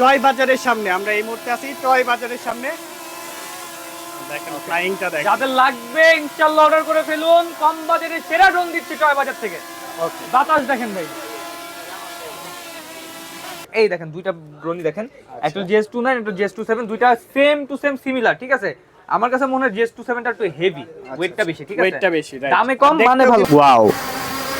Toy বাজারের সামনে আমরা এই মুহূর্তে আছি টয় বাজারের সামনে। দেখেন ফ্লাইংটা দেখেন। যাদের লাগবে ইনশাল্লাহ অর্ডার করে ফেলুন। কম বাজারে সেরা ড্রোন দিচ্ছে টয় বাজার থেকে। ওকে। বাতাস দেখেন ভাই। এই দেখেন দুইটা ড্রোনই দেখেন। একটা জিএস টু নাইন একটা জিএস টু সেভেন দুইটা সেম টু সেম সিমিলার ঠিক আছে? আমার কাছে মনে হয় জিএস টু সেভেনটা একটু হেভি ওয়েটটা বেশি ঠিক আছে? ওয়েটটা বেশি. দামে কম মানে ভালো। ওয়াও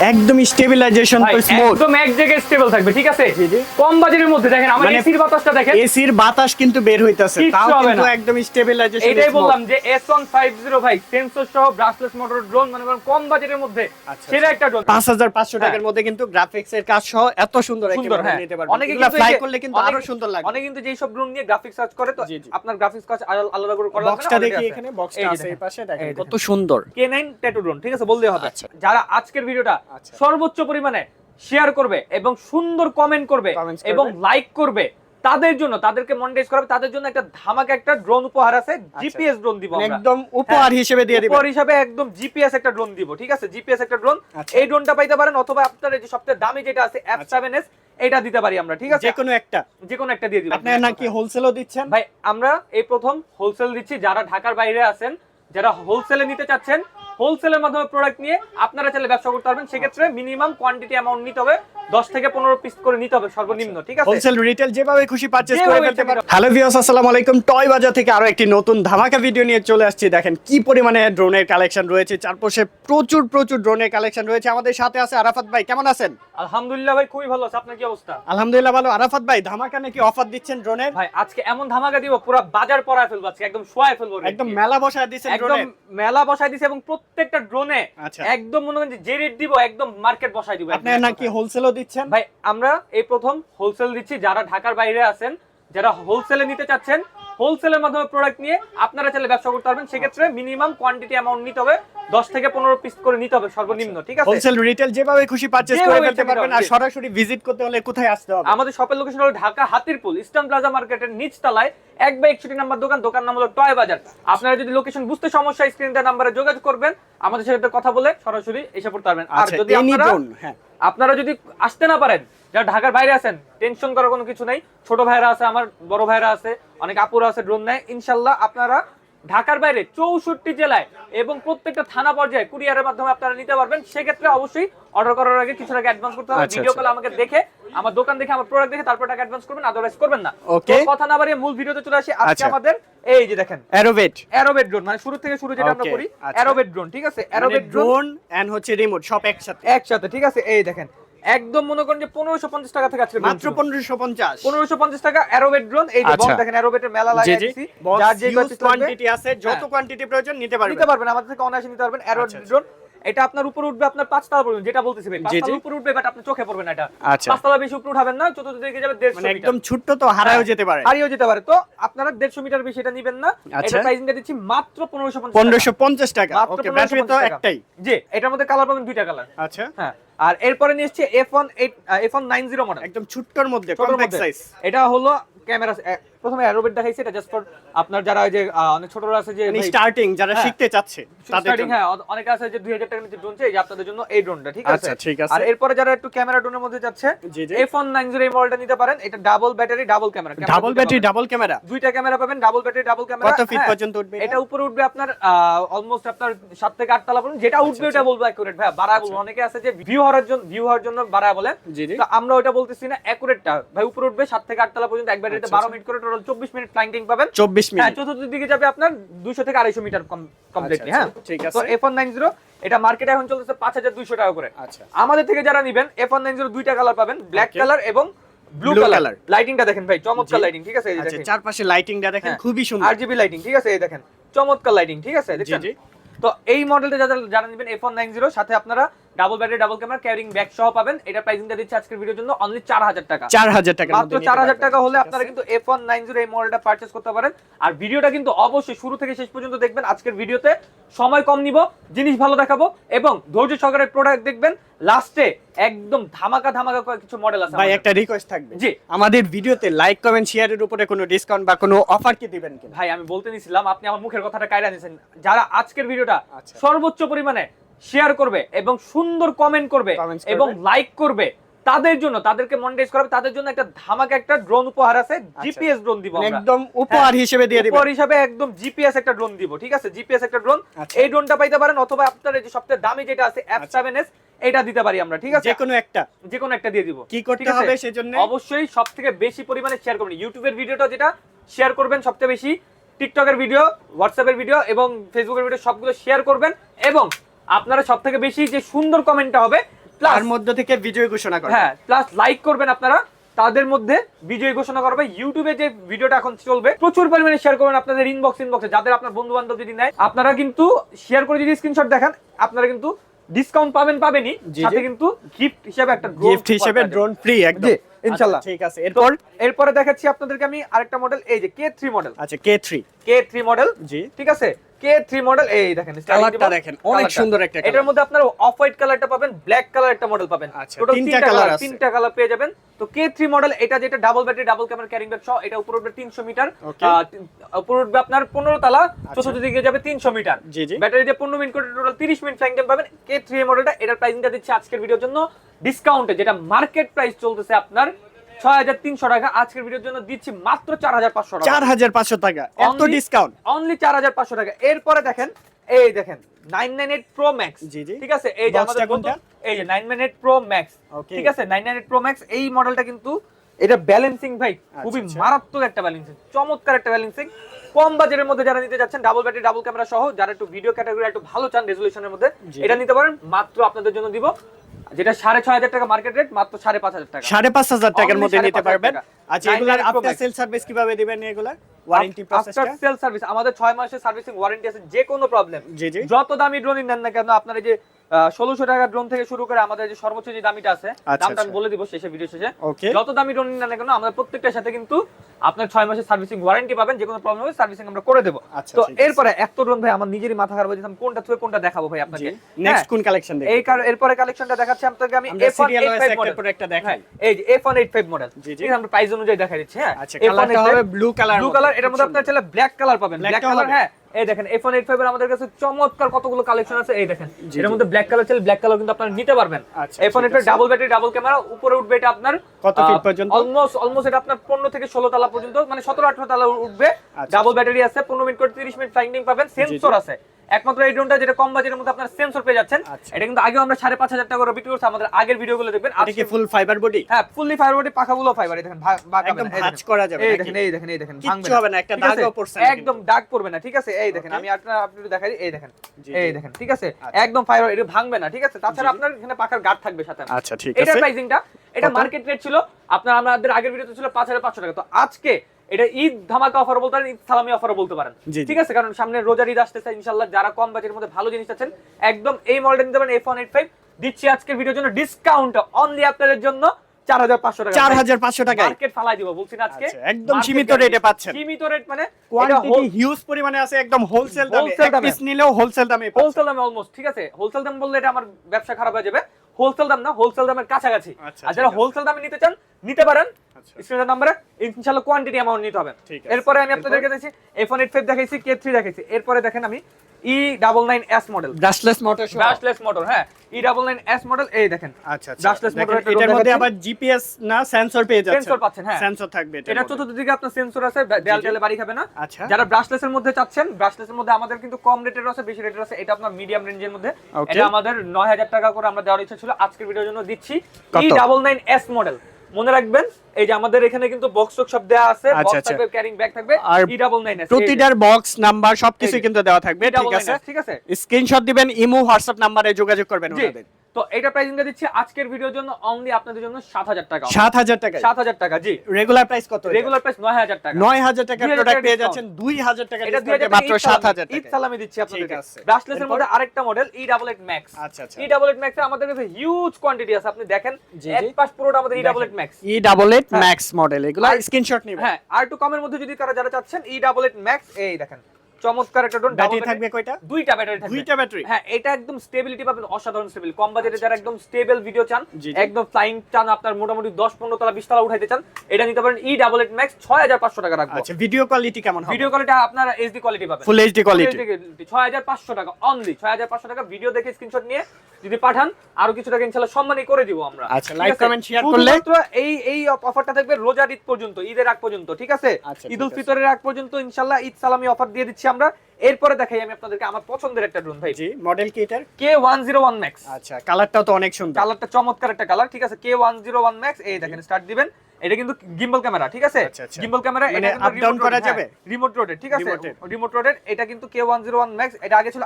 একদম স্টেবিলাইজেশন তো স্মুথ একদম এক জায়গায় স্টেবল থাকবে ঠিক আছে? জি, জি। কম বাজারের মধ্যে দেখেন আমার মানে- এসির বাতাসটা দেখেন। এসির বাতাস কিন্তু বের হইতাছে তাও কিন্তু একদম স্টেবিলাইজেশন এটাই বললাম যে এস ওয়ান ফাইভ জিরো ভাই সেন্সর সহ ব্রাসলেস মোটর ড্রোন মানে কম বাজেটের মধ্যে আচ্ছা, সেরা একটা ড্রোন হ্যাঁ। টাকার মধ্যে কিন্তু গ্রাফিক্স এর কাজ সহ এত সুন্দর একটা model হ্যাঁ। নিতে পারবেন। অনেকে কিন্তু ফ্লাই করলে কিন্তু আরও সুন্দর লাগবে অনেকে কিন্তু যেই সব ড্রোন নিয়ে গ্রাফিক্স কাজ করে তো। আপনার গ্রাফিক্স কাজ আলাদা করে করা বক্সটা দেখি। এখানে বক্সটা আছে এই পাশে দেখেন কত সুন্দর। K9 ট্যাটু ড্রোন ঠিক আছে বললেই হবে। আচ্ছা। যারা আজকের ভিডিওটা আচ্ছা। সর্বোচ্চ পরিমাণে শেয়ার করবে এবং সুন্দর কমেন্ট করবে এবং লাইক করবে। তাদের জন্য তাদেরকে মনিটাইজ করাবে তাদের জন্য একটা ধামাকা একটা ড্রোন উপহার আছে জিপিএস ড্রোন দিব একদম উপহার হিসেবে দিয়ে দিবেন উপহার হিসাবে একদম জিপিএস একটা ড্রোন দিব ঠিক আছে? জিপিএস একটা ড্রোন আচ্ছা। এই ড্রোনটা পাইতে পারেন অথবা আপনার যে সবচেয়ে দামি যেটা আছে আচ্ছা। সেভেন এস এটা দিতে পারি আমরা ঠিক আছে? যে কোনো একটা। যে কোনো একটা দিয়ে দিলাম আপনার নাকি হোলসেলও দিচ্ছেন? ভাই আমরা এই প্রথম হোলসেল দিচ্ছি যারা ঢাকার বাইরে আছেন যারা হোলসেলে নিতে চাচ্ছেন হোলসেলের মাধ্যমে প্রোডাক্ট নিয়ে আপনারা চাইলে ব্যবসা করতে পারবেন। সেক্ষেত্রে মিনিমাম কোয়ান্টিটি অ্যামাউন্ট নিতে হবে। দশ থেকে পনেরো পিস করে নিতে হবে সর্বনিম্ন ঠিক আছে? হোলসেল রিটেল যেভাবে খুশি পারচেজ করে ফেলতে পারেন হ্যালো ভিউয়ার্স আসসালামু আলাইকুম। টয় বাজার থেকে আরও একটি নতুন ধামাকা ভিডিও নিয়ে চলে আসছি। দেখেন কি পরিমাণে ড্রোনের কালেকশন রয়েছে। চারপাশে প্রচুর প্রচুর ড্রোনের কালেকশন রয়েছে। আমাদের সাথে আছে আরাফাত ভাই। কেমন আছেন? আলহামদুলিল্লাহ ভাই খুবই ভালো আছে। আপনার কি অবস্থা? আলহামদুলিল্লাহ ভালো। আরাফাত ভাই ধামাকা নাকি অফার দিচ্ছেন ড্রোনের ভাই আজকে এমন ধামাকা দিব পুরো বাজার পড়ায় ফেলব আজকে। একদম শোয়ায় ফেলব একদম মেলা বসায় দিচ্ছেন একদম মেলা বসায় দিছে এবং প্রত্যেকটা ড্রোনে আচ্ছা। একদম মনে করেন যে যে রেট দিব একদম মার্কেট বসাই দিব আপনি নাকি হোলসেলও দিচ্ছেন ভাই আমরা এই প্রথম হোলসেল দিচ্ছি যারা ঢাকার বাইরে আছেন যারা হোলসেলে নিতে চাচ্ছেন হোলসেলের মাধ্যমে প্রোডাক্ট নিয়ে আপনারা চাইলে ব্যবসা করতে পারবেন। সেক্ষেত্রে মিনিমাম কোয়ান্টিটি অ্যামাউন্ট নিতে হবে। দশ থেকে পনেরো পিস করে নিতে হবে সর্বনিম্ন ঠিক আছে? হোলসেল রিটেল যেভাবে খুশি পারচেজ করে ফেলতে পারবেন আর সরাসরি ভিজিট করতে হলে কোথায় আসতে হবে? আমাদের শপের লোকেশন হলো ঢাকা হাতিরপুল ইস্টার্ন প্লাজা মার্কেটের নিচ তলায় এক বা একষট্টি নাম্বার দোকান দোকান নাম হলো টয় বাজার আপনারা যদি লোকেশন বুঝতে সমস্যা স্ক্রিন নাম্বারে যোগাযোগ করবেন আমাদের সাথে কথা বলে সরাসরি এসে পড়তে পারবেন। আর আচ্ছা যদি আপনারা হ্যাঁ। আপনারা যদি আসতে না পারেন যারা ঢাকার বাইরে আছেন টেনশন করার কোনো কিছু নাই। ছোট ভাইরা আছে আমার বড় ভাইরা আছে অনেক আপুরা আছে ড্রোন নেয়। ইনশাল্লাহ আপনারা ঢাকার বাইরে চৌষট্টি জেলায় এবং প্রত্যেকটা থানা পর্যায়ে কুরিয়ারের মাধ্যমে আপনারা নিতে পারবেন। সেক্ষেত্রে অবশ্যই অর্ডার করার আগে কিছু টাকা অ্যাডভান্স করতে হবে। আচ্ছা, ভিডিও আচ্ছা। কল আমাকে দেখে আমার দোকান দেখে আমার প্রোডাক্ট দেখে তারপর টাকা অ্যাডভান্স করবেন আদারওয়াইজ করবেন না. কথা না বাড়িয়ে মূল ভিডিওতে চলে আসি। আজকে আচ্ছা। আমাদের এই যে দেখেন অ্যারোভেট অ্যারোবেট ড্রোন মানে শুরু থেকে শুরু যেটা আমরা করি আচ্ছা। অ্যারোবেট ড্রোন ঠিক আছে? অ্যারোবেট ড্রোন ড্রোন এন্ড হচ্ছে রিমোট সব একসাথে। একসাথে ঠিক আছে? এই দেখেন একদম মনে করেন যে পনেরোশো পঞ্চাশ টাকা থেকে আছে মাত্র পনেরোশো পঞ্চাশ। পনেরোশো পঞ্চাশ টাকা অ্যারোবেট ড্রোন এই যে আচ্ছা। বক্স দেখেন অ্যারোবেটের মেলা লাগে লাগিয়ে যার যে কোয়ান্টিটি আছে যত হ্যাঁ। কোয়ান্টিটি প্রয়োজন নিতে পারবেন। নিতে পারবেন আমাদের থেকে অনায়াসে নিতে পারবেন অ্যারোবেট আচ্ছা, আচ্ছা। ড্রোন এটা আপনার উপর উঠবে আপনার পাঁচতলা পর্যন্ত যেটা বলতেছি ভাই। পাঁচতলা উপর উঠবে বাট আপনার চোখে পড়বে না এটা। আচ্ছা। পাঁচতলা বেশি উপর উঠাবেন না চতুর্থ দিকে যাবে দেড়শো মানে মিটার। একদম ছোট্ট তো হারায়ও যেতে পারে। হারিয়েও যেতে পারে। তো আপনারা দেড়শো মিটার বেশি এটা নিবেন না। আচ্ছা। এটা প্রাইসিংটা দিচ্ছি মাত্র পনেরোশো পঞ্চাশ পনেরোশো পঞ্চাশ টাকা। মাত্র ওকে ব্যাটারি তো একটাই। জি এটার মধ্যে কালার পাবেন দুইটা কালার আচ্ছা। হ্যাঁ আর এরপরে নিয়ে এসছে F one eight F one nine zero model একদম ছোট্টর মধ্যে কম্প্যাক্ট। সাইজ এটা হলো ক্যামেরা প্রথমে অ্যারোবেট দেখাইছে এটা জাস্ট ফর আপনার যারা ওই যে অনেক ছোটরা আছে যে মানে স্টার্টিং যারা হ্যাঁ। শিখতে চাচ্ছে starting, হ্যাঁ অনেকে আছে যে 2000 টাকার নিচে ড্রোন চাই যে আপনাদের জন্য এই ড্রোনটা ঠিক আছে? আচ্ছা, ঠিক আছে। আর এরপরে যারা একটু ক্যামেরা ড্রোনের মধ্যে যাচ্ছে জি, জি। F190 এই মডেলটা নিতে পারেন এটা double battery double camera double battery double camera দুইটা ক্যামেরা পাবেন ডাবল ব্যাটারি ডাবল ক্যামেরা কত ফিট পর্যন্ত উঠবে এটা? উপরে উঠবে আপনার অলমোস্ট আপনার সাত থেকে আট তলা পর্যন্ত যেটা উঠবে ওটা বলব অ্যাকুরেট ভাই বাড়া বলব। অনেকে আছে যে ভিউ হওয়ার জন্য ভিউ হওয়ার জন্য বাড়া বলে। তো আমরা ওটা বলতেছি না অ্যাকুরেটটা ভাই উপরে উঠবে সাত থেকে আট তলা পর্যন্ত এক ব্যাটারিতে আচ্ছা, বারো মিনিট করে টোটাল চব্বিশ মিনিট ফ্লাইং পাবেন। চব্বিশ হ্যাঁ মিনিট। চতুর্থ দিকে যাবে আপনার দুশো থেকে আড়াইশো মিটার কমপ্লিটলি আচ্ছা, হ্যাঁ। ঠিক আছে। তো এফ ওয়ান নাইন জিরো এটা মার্কেটে এখন চলতেছে পাঁচ হাজার দুইশো টাকা করে। আচ্ছা। আমাদের থেকে যারা নিবেন এফ ওয়ান নাইন জিরো দুইটা কালার পাবেন ব্ল্যাক কালার এবং ব্লু কালার। লাইটিংটা দেখেন ভাই চমৎকার লাইটিং ঠিক আছে এই আচ্ছা দেখেন। চারপাশে লাইটিংটা দেখেন হ্যাঁ। খুবই সুন্দর। আরজিবি লাইটিং ঠিক আছে এই দেখেন। চমৎকার লাইটিং ঠিক আছে তো এই মডেলটা যারা যারা নেবেন এফ ওয়ান নাইন জিরো সাথে আপনারা double battery double camera carrying bag সহ পাবেন। এটা প্রাইসিংটা দিচ্ছে আজকের ভিডিওর জন্য অনলি চার হাজার টাকা। চার হাজার টাকার মাত্র মধ্যে নিতে চার হাজার পারবেন। টাকা হলে আপনারা কিন্তু এফ ওয়ান নাইন জিরো এই মডেলটা পারচেস করতে পারেন। আর ভিডিওটা কিন্তু অবশ্যই শুরু থেকে শেষ পর্যন্ত দেখবেন। আজকের ভিডিওতে সময় কম নিব জিনিস ভালো দেখাবো এবং ধৈর্য সহকারে প্রোডাক্ট দেখবেন। লাস্টে একদম ধামাকা ধামাকা কিছু মডেল আছে ভাই একটা রিকোয়েস্ট থাকবে। জি। আমাদের ভিডিওতে লাইক কমেন্ট শেয়ারের উপরে কোনো ডিসকাউন্ট বা কোনো অফার কি দিবেন কিনা? ভাই আমি বলতে নিছিলাম আপনি আমার মুখের কথাটা কায়রা নিছেন। যারা আজকের ভিডিওটা আচ্ছা। সর্বোচ্চ পরিমাণে শেয়ার করবে এবং সুন্দর কমেন্ট করবে এবং লাইক করবে। তাদের জন্য তাদেরকে মনিটাইজ করাবে তাদের জন্য একটা ধামাকা একটা ড্রোন উপহার আছে জিপিএস ড্রোন দিব একদম উপহার হিসেবে দিয়ে দিবেন উপহার হিসাবে একদম জিপিএস একটা ড্রোন দিব ঠিক আছে? জিপিএস একটা ড্রোন আচ্ছা। এই ড্রোনটা পাইতে পারেন অথবা আপনার এই যে সবচেয়ে দামি যেটা আছে সেভেন এস এটা দিতে পারি আমরা ঠিক আছে? যে কোনো একটা। যে কোনো একটা দিয়ে দিব। কি করতে হবে সেজন্য? অবশ্যই সব থেকে বেশি পরিমাণে শেয়ার করবেন। ইউটিউবের ভিডিওটা যেটা শেয়ার করবেন সবচেয়ে বেশি। টিকটকের ভিডিও হোয়াটসঅ্যাপের ভিডিও এবং ফেসবুকের ভিডিও সবগুলো শেয়ার করবেন এবং আপনারা সব থেকে বেশি যে সুন্দর কমেন্টটা হবে প্লাস তার মধ্য থেকে বিজয় ঘোষণা করবেন। হ্যাঁ প্লাস লাইক করবেন আপনারা। তাদের মধ্যে বিজয়ী ঘোষণা করবে ইউটিউবে যে ভিডিওটা এখন চলবে প্রচুর পরিমাণে শেয়ার করবেন আপনাদের ইনবক্স ইনবক্সে যাদের আপনার বন্ধু বান্ধব যদি নেয় আপনারা কিন্তু শেয়ার করে যদি স্ক্রিনশট দেখান আপনারা কিন্তু ডিসকাউন্ট পাবেন পাবেনই। সাথে কিন্তু গিফট হিসেবে একটা গিফট হিসেবে ড্রোন ফ্রি একদম জি, ইনশাল্লাহ। আচ্ছা, ঠিক আছে এরপর? এরপরে দেখাচ্ছি আপনাদেরকে আমি আরেকটা মডেল এই যে কে থ্রি মডেল আচ্ছা K three K three model জি। ঠিক আছে? কে থ্রি মডেল এই দেখেন কালারটা দেখেন, অনেক সুন্দর একটা এটার মধ্যে আপনার অফ হোয়াইট কালারটা পাবেন ব্ল্যাক কালার একটা মডেল পাবেন। আচ্ছা, তিনটা কালার আছে। তিনটা কালার পেয়ে যাবেন। তো কে থ্রি মডেল এটা যেটা double battery double camera carrying bag সহ এটা উপরে উঠবে তিনশো মিটার। Okay. উপরে উঠবে আপনার পনেরো তালা চতুর্থ দিকে যাবে তিনশো মিটার। জি জি। ব্যাটারি দিয়ে পনেরো মিনিট করে টোটাল তিরিশ মিনিট ফ্লাইং টাইম পাবেন। কে থ্রি মডেলটা এটার প্রাইসিংটা দিচ্ছে আজকের ভিডিওর জন্য। ডিসকাউন্টে যেটা মার্কেট প্রাইস চলতেছে আপনার ছয় হাজার তিনশো টাকা। আজকের ভিডিওর জন্য দিচ্ছি মাত্র চার হাজার পাঁচশো টাকা। চার হাজার পাঁচশো টাকা। এত ডিসকাউন্ট অনলি চার হাজার পাঁচশো টাকা। এরপরে দেখেন এই দেখেন nine nine eight pro max জি, জি। ঠিক আছে? এই যে আমাদের এই যে nine nine eight pro max Okay. ঠিক আছে? Nine nine eight pro max এই মডেলটা কিন্তু এটা ব্যালেন্সিং ভাই খুবই আচ্ছা। মারাত্মক একটা ব্যালেন্সিং চমৎকার একটা ব্যালেন্সিং কম বাজেটের মধ্যে যারা নিতে যাচ্ছেন ডাবল ব্যাটারি ডাবল ক্যামেরা সহ যারা একটু ভিডিও ক্যাটাগরি একটু ভালো চান রেজলিউশনের মধ্যে এটা নিতে পারেন। মাত্র আপনাদের জন্য দিব যেটা সাড়ে ছয় হাজার টাকা মার্কেট রেট মাত্র সাড়ে পাঁচ হাজার টাকা। সাড়ে পাঁচ হাজার টাকার মধ্যে নিতে পারবেন। আচ্ছা এগুলার আফটার সেল সার্ভিস কীভাবে দিবেন এগুলা? ওয়ারেন্টি আফটার সেল সার্ভিস আমাদের ছয় মাসের সার্ভিসিং ওয়ারেন্টি আছে যে কোনো প্রবলেম যত দামি ড্রোন নেন না কেন আপনার এই যে ষোলোশো টাকার ড্রোন থেকে শুরু করে আমাদের যে সর্বোচ্চ যে দামিটা আছে আচ্ছা, দামটা আমি আচ্ছা। বলে দিব শেষে ভিডিও শেষে। যত দামি ড্রোন না কেন আমাদের প্রত্যেকটার সাথে কিন্তু আপনার ছয় মাসের সার্ভিসিং ওয়ারেন্টি পাবেন যে কোনো প্রবলেম হবে সার্ভিসিং আমরা করে দেবো। আচ্ছা, তো এরপরে এত ড্রোন ভাই আমার নিজেরই মাথা খারাপ হয়েছে কোনটা থেকে কোনটা দেখাবো ভাই আপনাকে? নেক্সট হ্যাঁ, কোন কালেকশন এই কার এরপরে কালেকশনটা দেখাচ্ছি আপনাকে আমি আমরা F185 সিরিয়াল ওয়াইজ মডেল একটা দেখাই। হ্যাঁ এই যে F185 মডেল। ঠিক আমরা প্রাইস অনুযায়ী দেখাই দিচ্ছি হ্যাঁ? আচ্ছা কালারটা হবে ব্লু কালার ব্লু কালার এটার মধ্যে আপনার চাইলে ব্ল্যাক কালার পাবেন। ব্ল্যাক কালার হ্যাঁ। এই দেখেন এফ এইট ফাইভ এর আমাদের কাছে চমৎকার কতগুলো কালেকশন আছে। এই দেখেন এর মধ্যে ব্ল্যাক কালার চাইলে ব্ল্যাক কালার কিন্তু আপনারা নিতে পারবেন। আচ্ছা, F eight. Double battery double camera উপরে উঠবে এটা আপনার কত ফিট পর্যন্ত? অলমোস্ট অলমোস্ট এটা আপনার পনেরো থেকে ষোলো তালা পর্যন্ত মানে সতেরো আঠারো তালা উঠবে। আচ্ছা। ডাবল ব্যাটারি আছে পনেরো মিনিট করে তিরিশ মিনিট ফাইন্ডিং পাবেন। সেন্সর আছে। একমাত্র এই ড্রোনটা যেটা কম বাজেটের মধ্যে আপনার সেন্সর পেয়ে যাচ্ছেন আচ্ছা। এটা কিন্তু আগেও আমরা সাড়ে পাঁচ হাজার টাকা করে বিক্রি করছি আমাদের আগের ভিডিওগুলো দেখবেন। এটা কি ফুল ফাইবার বডি হ্যাঁ ফুললি ফাইবার বডি পাখাগুলো ফাইবার দেখেন একদম ভাঁজ। করা যাবে এই দেখেন এই দেখেন এই দেখেন ভাঙবে হবে না, একটা ঠিক আছে? দাগও পড়ছে না একদম দাগ পড়বে না ঠিক আছে? এই দেখেন আমি আপনার আপনি একটু দেখাই এই দেখেন এই দেখেন ঠিক আছে? আচ্ছা। একদম ফাইবার এটা ভাঙবে না ঠিক আছে? তাছাড়া। আপনার এখানে পাখার গার্ড থাকবে সাথে আচ্ছা ঠিক আছে। প্রাইসিংটা এটা মার্কেট রেট ছিল আপনার আমাদের আগের ভিডিওতে ছিল পাঁচ হাজার পাঁচশো টাকা। তো আজকে এটা ঈদ ধামাকা অফার বলতে পারেন ঈদ সালামি অফার বলতে পারেন। ঠিক আছে? কারণ সামনে রোজার ঈদ আসতেছে ইনশাল্লাহ যারা কম বাজেটের মধ্যে ভালো জিনিস আছেন একদম এই মডেলটা নিতে পারেন এফ ওয়ান এইট ফাইভ দিচ্ছি আজকের ভিডিওর জন্য ডিসকাউন্ট অনলি আপনাদের জন্য চার হাজার পাঁচশো টাকা। চার হাজার পাঁচশো টাকায়। মার্কেট ফালাই দিব বলছি আজকে। আচ্ছা, একদম সীমিত রেটে পাচ্ছেন। সীমিত রেট মানে কোয়ান্টিটি হিউজ পরিমাণে আছে একদম হোলসেল দামে। নিলেও হোলসেল দামে হোলসেল দামে অলমোস্ট ঠিক আছে? হোলসেল দাম বললে এটা আমার ব্যবসা খারাপ হয়ে যাবে। হোলসেল দাম না হোলসেল দামের কাছাকাছি। আচ্ছা, আর যারা হোলসেল দামে নিতে চান নিতে পারেন। আচ্ছা। স্ক্রিনের নাম্বারে ইনশাআল্লাহ কোয়ান্টিটি অ্যামাউন্ট নিতে হবে। এরপরে আমি আপনাদেরকে দেখছি এফ এইট ফাইভ দেখাইছি কে থ্রি দেখাইছি। এরপরে দেখেন আমি E double nine S model brushless motor brushless motor হ্যাঁ। E double nine S model এই দেখেন। আচ্ছা আচ্ছা। দেখেন, motor একটা এটার মধ্যে। আবার জিপিএস না সেন্সর পেয়ে যাচ্ছে Sensor পাচ্ছেন, হ্যাঁ। সেন্সর থাকবে এটা মধ্যে। চতুর্থ দিকে আপনার সেন্সর আছে দেয়াল। দেয়ালে বাড়ি খাবে না। আচ্ছা। যারা ব্রাশলেসের মধ্যে চাচ্ছেন ব্রাশলেসের মধ্যে আমাদের কিন্তু কম রেটের আছে বেশি রেটের আছে এটা আপনার মিডিয়াম রেঞ্জের মধ্যে। এটা আমাদের নয় হাজার টাকা করে আমরা দেওয়ার ইচ্ছা ছিল আজকের ভিডিওর জন্য দিচ্ছি E double nine S model মনে রাখবেন এই যে আমাদের এখানে কিন্তু বক্স সব দেওয়া আছে আচ্ছা, বক্স আচ্ছা। থাকবে ক্যারিং ব্যাগ থাকবে আর ই ডাবল নাইন প্রতিটার বক্স নাম্বার সবকিছু কিন্তু দেওয়া থাকবে ঠিক আছে? ঠিক আছে? স্ক্রিনশট দিবেন ইমো হোয়াটসঅ্যাপ নাম্বারে যোগাযোগ করবেন ওনাদের। তো এটা প্রাইসিংটা দিচ্ছি আজকের ভিডিওর জন্য অনলি আপনাদের জন্য সাত হাজার টাকা। সাত হাজার টাকা সাত হাজার টাকা জি। রেগুলার প্রাইস কত রেগুলার প্রাইস নয় হাজার টাকা। নয় হাজার টাকার 2000 প্রোডাক্ট টাকা পেয়ে যাচ্ছেন দুই হাজার টাকা এটা মাত্র সাত হাজার ঈদ টাকা সালামি দিচ্ছি আপনাদেরকে। আছে। ব্রাশলেসের মধ্যে আরেকটা model E double eight max আচ্ছা আচ্ছা। ই ডাবল এইট ম্যাক্স আমাদের কাছে হিউজ কোয়ান্টিটি আছে আপনি দেখেন এক পাশ পুরোটা আমাদের E double eight max E double eight হ্যাঁ। ম্যাক্স মডেল এগুলো স্ক্রিনশট নিব হ্যাঁ আর টু কমের মধ্যে যদি কারা যারা চাচ্ছেন ই ডাবল এইট ম্যাক্স এই দেখেন চমৎকার একটা ড্রোন ব্যাটারি থাকবে কয়টা? দুইটা ব্যাটারি থাকবে। দুইটা ব্যাটারি হ্যাঁ এটা একদম স্টেবিলিটি পাবেন অসাধারণ স্টেবিল কম বাজেটে যারা একদম স্টেবল ভিডিও চান। একদম ফ্লাইং চান আপনার মোটামুটি 10 15 তলা 20 তলা উঠাইতে চান এটা নিতে পারেন ই ডাবল এইট ম্যাক্স 6500 টাকা রাখব। আচ্ছা ভিডিও কোয়ালিটি কেমন হবে? ভিডিও কোয়ালিটি আপনারা এইচডি কোয়ালিটি পাবেন। ফুল এইচডি কোয়ালিটি ছয় হাজার পাঁচশো টাকা অনলি ছয় হাজার পাঁচশো টাকা। ভিডিও দেখে স্ক্রিনশট নিয়ে যদি পাঠান আরও কিছু টাকা ইনশাল্লাহ সম্মানই করে দিব আমরা। আচ্ছা, আছে? comment, share করলে? এই এই অফারটা থাকবে রোজার ঈদ পর্যন্ত ঈদের আগ পর্যন্ত ঠিক আছে? আচ্ছা, ঈদ উল ফিতরের আগ পর্যন্ত ইনশাল্লাহ ঈদ সালামি অফার দিয়ে দিচ্ছি আমরা এরপরে দেখাই আমি আপনাদেরকে আমার পছন্দের একটা ড্রোন ভাই। জি মডেল কি এটার? কে ওয়ান ম্যাক্স আচ্ছা কালারটাও তো অনেক সুন্দর। কালারটা চমৎকার একটা কালার ঠিক আছে? K one zero one max এই দেখেন স্টার্ট দিবেন। এটা কিন্তু গিম্বল ক্যামেরা ঠিক আছে? আচ্ছা, আচ্ছা। গিম্বল ক্যামেরা মানে এটা up down করা যাবে? রিমোট রোডের ঠিক আছে? রিমোট রোডের এটা কিন্তু K one zero one max এটা আগে ছিল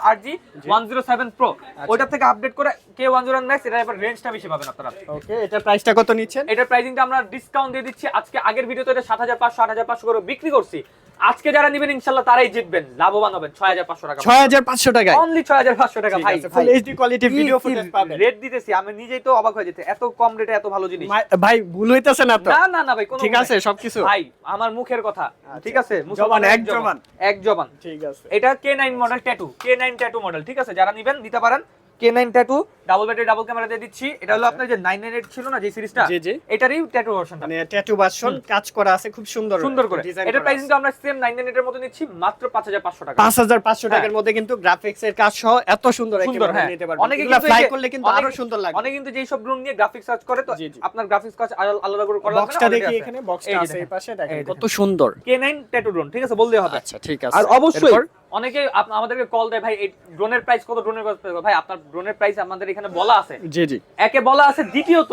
জিরো সেভেন প্রো আচ্ছা। ওইটা থেকে আপডেট করে কে ওয়ান জিরো ওয়ান এটা এবার রেঞ্জটা বেশি পাবেন আপনারা। ওকে এটার প্রাইসটা কত নিচ্ছেন? এটার প্রাইসিংটা আমরা ডিসকাউন্ট দিয়ে দিচ্ছি। আজকে আগের ভিডিওতে এটা সাত হাজার পাঁচশো আট হাজার পাঁচশো করে বিক্রি করছি। আজকে যারা নেবেন ইনশাল্লাহ তারাই জিতবেন। লাভবান হবেন। ছয় হাজার পাঁচশো টাকা পাঁচশো অনলি ছয় হাজার পাঁচশো টাকা ভাই। Full HD quality video footage পাবেন। রেট দিতেছি? আমি নিজেই তো অবাক হয়ে যেতে। এত কম রেটে এত ভালো জিনিস। ভাই ভুল হইতেছে না তো? না না না ভাই কোনো ঠিক আছে সবকিছু। ভাই আমার মুখের কথা। আচ্ছা। ঠিক আছে জবান, এক জবান। এক জবান। ঠিক আছে। এটা K nine model tattoo K nine tattoo model ঠিক আছে? যারা নিবেন দিতে পারেন। K nine tattoo double battery double camera দিয়ে দিচ্ছি। এটা হলো আপনার যে নাইন নাইন এইট ছিল না যে সিরিজটা জি, জি। এটারই ট্যাটু ভার্সনটা মানে ট্যাটু ভার্সন কাজ করা আছে খুব সুন্দর সুন্দর করে। এটার প্রাইস কিন্তু আমরা সেম নাইন নাইন এইটের মতো নিচ্ছি মাত্র পাঁচ হাজার পাঁচশো টাকা। পাঁচ হাজার পাঁচশো টাকার মধ্যে কিন্তু গ্রাফিক্স এর কাজ সহ এত সুন্দর সুন্দর হ্যাঁ। নিতে পারবেন। অনেকে ফ্লাই করলে কিন্তু আরও সুন্দর লাগবে। অনেকে কিন্তু যেই সব ড্রোন নিয়ে গ্রাফিক্স সার্চ করে তো। আপনার গ্রাফিক্স কাজ আলাদা করে করা বক্সটা দেখি এখানে বক্সটা আছে এই পাশে দেখেন কত সুন্দর। কে নাইন ট্যাটু ড্রোন ঠিক আছে? বললেই হবে। আচ্ছা ঠিক আছে। আর অবশ্যই? অনেকে আমাদেরকে কল দেয় ভাই এই ড্রোনের প্রাইস কত? ড্রোনের ভাই আপনার ড্রোনের প্রাইস আমাদের এখানে বলা আছে। জি জি। একে বলা আছে। দ্বিতীয়ত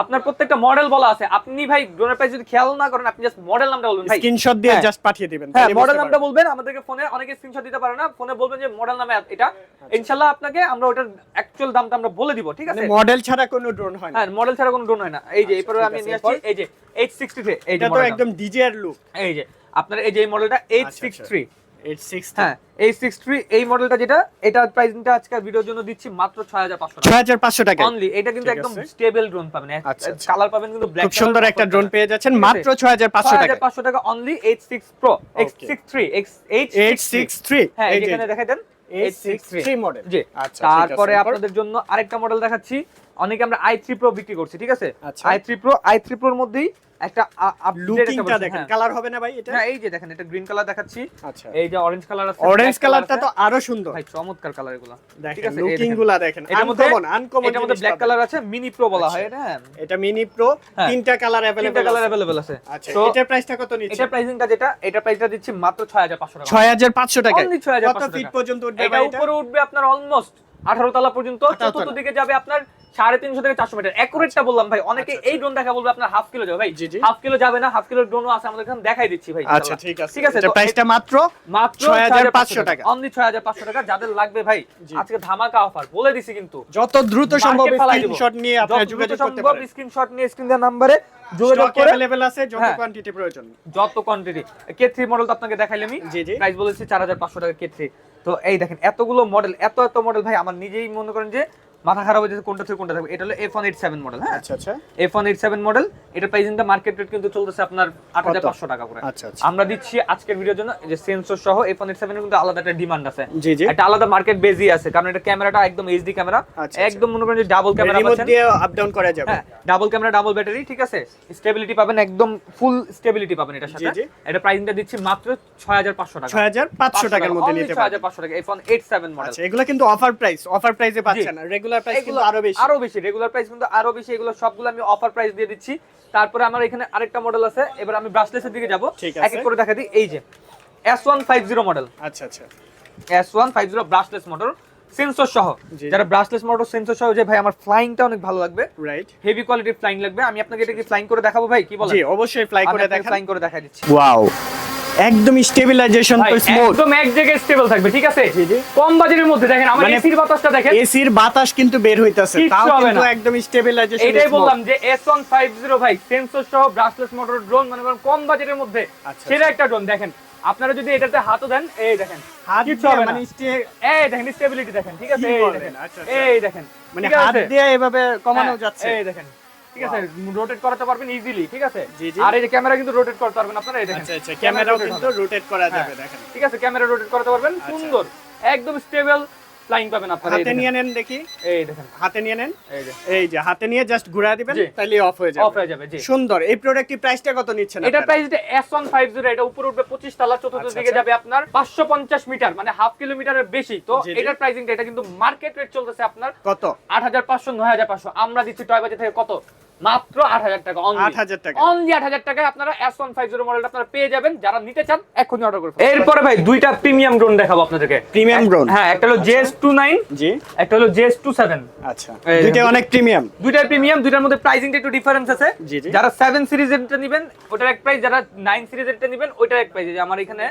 আপনার প্রত্যেকটা মডেল বলা আছে। আপনি ভাই ড্রোনের প্রাইস যদি খেয়াল না করেন আপনি জাস্ট মডেল নামটা বলবেন ভাই। স্ক্রিনশট দিয়ে হ্যাঁ। জাস্ট পাঠিয়ে দিবেন হ্যাঁ মডেল নামটা বলবেন। আমাদেরকে ফোনে অনেকে স্ক্রিনশট দিতে পারে না। ফোনে বলবেন যে মডেল নামে এটা। আচ্ছা। ইনশাআল্লাহ আপনাকে আমরা ওটার অ্যাকচুয়াল দামটা আমরা বলে দিব ঠিক আছে? মানে মডেল ছাড়া কোনো ড্রোন হয় না। হ্যাঁ মডেল ছাড়া কোনো ড্রোন হয় না। এই যে আচ্ছা, এরপরে আমি নিয়ে আসছি এই যে H63 এটা তো একদম ডিজে এর লুক এই যে আপনার এই যে মডেলটা আচ্ছা, H63 হ্যাঁ এই সিক্স থ্রি এই মডেলটা যেটা এটা প্রাইসিংটা আজকে ভিডিওর জন্য দিচ্ছি মাত্র ছয় হাজার পাঁচশো টাকা। 6500 টাকা। অনলি এটা কিন্তু ঠিক একদম স্টেবল ড্রোন পাবেন। কালার পাবেন কিন্তু ব্ল্যাক সুন্দর একটা ড্রোন পেয়ে যাচ্ছেন মাত্র 6500 টাকা। পাঁচশো টাকা only H six pro X six three X H 863 হ্যাঁ এই এই যে দেন। H63 মডেল জি। ঠিক আছে, তারপরে আপনাদের জন্য আরেকটা মডেল দেখাচ্ছি। অনেকে আমরা আই থ্রি প্রো বিক্রি করছি ঠিক আছে। I three pro I three প্রোর মধ্যেই একটা লুকিংটা দেখেন কালার হবে না ভাই এটা হ্যাঁ এই যে দেখেন এটা গ্রিন কালার দেখাচ্ছি আচ্ছা এই যে অরেঞ্জ কালার আছে অরেঞ্জ black কালারটা আছে। তো আরো সুন্দর ভাই চমৎকার কালার এগুলো ঠিক দেখেন আছে এই লুকিং দেখেন। গুলা দেখেন এটার মধ্যে আনকমন আনকমন এটার মধ্যে ব্ল্যাক কালার আছে মিনি প্রো বলা হয় এটা হ্যাঁ এটা মিনি প্রো হ্যাঁ। তিনটা কালার তিনটা अवेलेबल কালার अवेलेबल আছে আচ্ছা তো এটার প্রাইসটা কত নিচ্ছে এটার প্রাইসিংটা যেটা এটা প্রাইসটা দিচ্ছি মাত্র 6500 টাকা 6500 টাকা Only 6500 কত ফিট টাকা। পর্যন্ত উঠবে এটা ভাই এটা উপরে উঠবে আপনার অলমোস্ট 18 তলা পর্যন্ত 18 চতুর্থ তলা। দিকে যাবে আপনার সাড়ে তিনশো থেকে চারশো মিটার অ্যাকুরেটটা বললাম ভাই অনেকে আচ্ছা, এই ড্রোন দেখা বলবে আপনার হাফ কিলো যাবে ভাই জি, জি। হাফ কিলো যাবে না হাফ কিলো ড্রোনও আছে আমাদের এখানে দেখাই দিচ্ছি ভাই আচ্ছা ইনশাআল্লাহ। ঠিক আছে ঠিক আছে এটা তো প্রাইসটা মাত্র মাত্র 6500 টাকা। অনলি ছয় হাজার পাঁচশো টাকা যাদের লাগবে ভাই জি। আজকে ধামাকা অফার বলে দিছি কিন্তু যত দ্রুত সম্ভব Market ফালাই দিব। স্ক্রিনশট নিয়ে আপনারা যত দ্রুত যোগাযোগ করতে সম্ভব পারেন স্ক্রিনশট নিয়ে স্ক্রিন দেওয়ার নম্বরে যোগাযোগ স্টক করে अवेलेबल আছে যত হ্যাঁ। কোয়ান্টিটি প্রয়োজন যত কোয়ান্টিটি কে থ্রি মডেল তো আপনাকে দেখাইলামই জি, জি। প্রাইস বলেছি চার হাজার পাঁচশো টাকা কে থ্রি তো এই দেখেন এতগুলো মডেল এত এত মডেল ভাই আমার নিজেই মনে করেন যে মাথা খারাপ হয়ে যাচ্ছে কোনটা থেকে কোনটা থাকবে? এটা হলো F one eight seven model হ্যাঁ? আচ্ছা আচ্ছা। F one eight seven model এটা প্রাইসিংটা মার্কেট রেট কিন্তু চলতেছে আপনার আট হাজার পাঁচশো টাকা করে। আচ্ছা আচ্ছা। আমরা দিচ্ছি আজকের ভিডিওর জন্য যে সেন্সর সহ এফ ওয়ান এইট সেভেনের কিন্তু আলাদা একটা ডিমান্ড আছে। জি জি। একটা আলাদা মার্কেট বেজি আছে কারণ এটা ক্যামেরাটা একদম এইচডি ক্যামেরা আচ্ছা, একদম মনে করেন যে ডাবল ক্যামেরা পাচ্ছেন। দিয়ে আপ ডাউন করা যাবে। ডাবল ক্যামেরা ডাবল ব্যাটারি ঠিক আছে? স্টেবিলিটি পাবেন একদম ফুল স্টেবিলিটি পাবেন এটার সাথে। এটা প্রাইসিংটা দিচ্ছি মাত্র 6500 টাকা। 6500 টাকার মধ্যে নিতে পারবেন। 6500 টাকা iPhone 87 মডেল আচ্ছা এগুলো কিন্তু অফার প্রাইস অফার প্রাইসে পাচ্ছেন না। রেগুলার প্রাইস কিন্তু আরও বেশি। আরও বেশি রেগুলার প্রাইস কিন্তু আরও বেশি এগুলো সবগুলো আমি অফার প্রাইস দিয়ে দিচ্ছি। তারপরে আমার এখানে আরেকটা মডেল আছে এবার আমি ব্রাসলেসের দিকে যাব। এক এক করে দেখা দিই এই যে S150 মডেল আচ্ছা আচ্ছা। S150 ব্রাসলেস মডেল সেন্সর সহ। যারা ব্রাসলেস মোটর সেন্সর সহ যে ভাই আমার ফ্লাইংটা অনেক ভালো লাগবে। রাইট হেভি কোয়ালিটির ফ্লাইং লাগবে। আমি আপনাকে এটা কি ফ্লাইং করে দেখাবো ভাই? কি বলেন? জি অবশ্যই ফ্লাই করে দেখান। ফ্লাইং করে দেখা দিচ্ছি। ওয়াও একদম স্টেবিলাইজেশন তো স্মুথ একদম এক জায়গায় স্টেবল থাকবে ঠিক আছে? জি, জি। কম বাজেটের মধ্যে দেখেন আমার মানে- এসির বাতাসটা দেখেন। এসির বাতাস কিন্তু বের হইতাছে। তাও কিন্তু একদম স্টেবিলাইজেশন এটাই বললাম যে S150 ভাই সেন্সর সহ ব্রাসলেস মোটর ড্রোন মানে কম বাজেটের মধ্যে আচ্ছা, সেটা একটা ড্রোন দেখেন। আপনারা যদি এটাতে হাতও দেন এই দেখেন হাত হবে মানে এই দেখেন স্টেবিলিটি দেখেন ঠিক আছে এই দেখেন আচ্ছা, আচ্ছা। এই দেখেন মানে হাত দিয়ে এভাবে কমানো হ্যাঁ, যাচ্ছে। এই দেখেন। ঠিক আছে রোটেট করাতে পারবেন ইজিলি ঠিক আছে। আর এই যে ক্যামেরা কিন্তু রোটেট করতে পারবেন আপনারা এই দেখেন আচ্ছা আচ্ছা ক্যামেরাও কিন্তু রোটেট করা হ্যাঁ। যাবে দেখেন ঠিক আছে ক্যামেরা রোটেট করাতে পারবেন আচ্ছা। সুন্দর একদম স্টেবল ফ্লাইং পাবেন আপনারা হাতে নিয়ে নেন দেখি। এই দেখেন। হাতে নিয়ে নেন। এই যে। এই যে হাতে নিয়ে জাস্ট ঘুরা দিবেন তাহলে অফ হয়ে অফ হয়ে যাবে জি। সুন্দর। এই প্রোডাক্টটি প্রাইসটা কত নিচ্ছেন এটা প্রাইস ফাইভ জিরো এটা উপরে উঠবে পঁচিশ তলা চতুর্থ আচ্ছা, দিকে আচ্ছা। যাবে আপনার পাঁচশো পঞ্চাশ মিটার মানে হাফ কিলোমিটারের বেশি। তো। এটার প্রাইসিংটা এটা কিন্তু মার্কেট রেট চলতেছে আপনার কত? আট হাজার পাঁচশো নয় হাজার পাঁচশো। আমরা দিচ্ছি টয় বাজার থেকে কত? মাত্র আট হাজার টাকা আট হাজার টাকা। অনলি আট হাজার টাকায় আপনারা এস ওয়ান ফাইভ জিরো মডেলটা আপনারা পেয়ে যাবেন। যারা নিতে চান এখনই অর্ডার করুন এরপরে ভাই দুইটা প্রিমিয়াম ড্রোন দেখাবো আপনাদেরকে। প্রিমিয়াম ড্রোন হ্যাঁ একটা হলো জেএস টু নাইন জি। একটা হলো জেএস টু সেভেন আচ্ছা। দুইটা অনেক প্রিমিয়াম। দুইটার প্রিমিয়াম দুইটার মধ্যে প্রাইসিংটা একটু ডিফারেন্স আছে। জি, জি। যারা সেভেন সিরিজেরটা নেবেন ওটার এক প্রাইস যারা নাইন সিরিজেরটা নেবেন ওইটার এক প্রাইস আমার এখানে